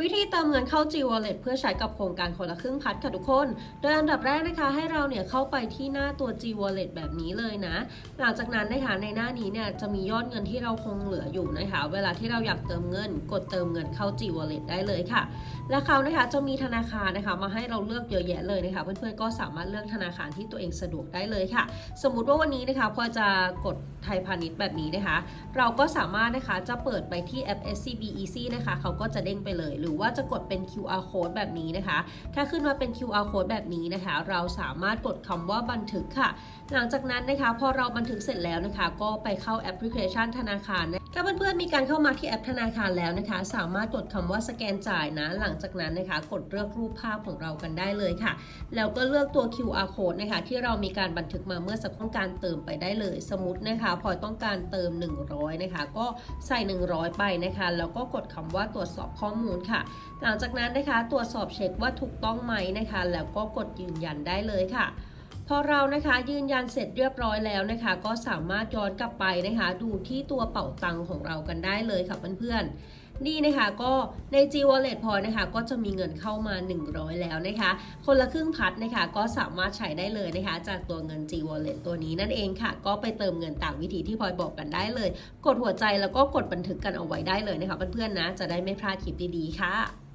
วิธีเติมเงินเข้า G Wallet เพื่อใช้กับโครงการคนละครึ่งพัดค่ะทุกคน โดยอันดับแรกนะคะ ให้เราเนี่ยเข้าไปที่หน้าตัว G Wallet แบบนี้เลยนะ หลังจากนั้นนะคะในหน้านี้เนี่ยจะมียอดเงินที่เราคงเหลืออยู่นะคะ เวลาที่เราอยากเติมเงิน กดเติมเงินเข้า G Wallet ได้เลยค่ะ และเขานะคะจะมีธนาคารนะคะมาให้เราเลือกเยอะแยะเลยนะคะเพื่อนๆก็สามารถเลือกธนาคารที่ตัวเองสะดวกได้เลยค่ะ สมมุติว่าวันนี้นะคะพอจะกดไทยพาณิชย์แบบนี้นะคะ เราก็สามารถนะคะจะเปิดไปที่แอป SCB Easy นะคะเขาก็จะเด้งไปเลยหรือือว่าจะกดเป็น QR code แบบนี้นะคะ ถ้าขึ้นมาเป็น QR code แบบนี้นะคะ เราสามารถกดคำว่าบันทึกค่ะ หลังจากนั้นนะคะ พอเราบันทึกเสร็จแล้วนะคะ ก็ไปเข้าแอปพลิเคชันธนาคารนะถ้าเพื่อนๆมีการเข้ามาที่แอปธนาคารแล้วนะคะ สามารถกดคำว่าสแกนจ่ายนะ หลังจากนั้นนะคะ กดเลือกรูปภาพของเรากันได้เลยค่ะ แล้วก็เลือกตัว QR code นะคะ ที่เรามีการบันทึกมาเมื่อสักครู่การเติมไปได้เลย สมมตินะคะ พอต้องการเติม 100 นะคะ ก็ใส่ 100 ไปนะคะ แล้วก็กดคำว่าตรวจสอบข้อมูลค่ะ หลังจากนั้นนะคะ ตรวจสอบเช็คว่าถูกต้องไหมนะคะ แล้วก็กดยืนยันได้เลยค่ะ พอเรานะคะยืนยันเสร็จเรียบร้อยแล้วนะคะ ก็สามารถย้อนกลับไปนะคะ ดูที่ตัวเป๋าตังค์ของเรากันได้เลยค่ะเพื่อนๆนี่นะคะก็ใน G Wallet พอนะคะ ก็จะมีเงินเข้ามา 100 แล้วนะคะ คนละครึ่งพัดนะคะ ก็สามารถใช้ได้เลยนะคะ จากตัวเงิน G Wallet ตัวนี้นั่นเองค่ะ ก็ไปเติมเงินตามวิธีที่พลอยบอกกันได้เลย กดหัวใจแล้วก็กดบันทึกกันเอาไว้ได้เลยนะคะเพื่อนๆนะจะได้ไม่พลาดคลิปดีๆค่ะ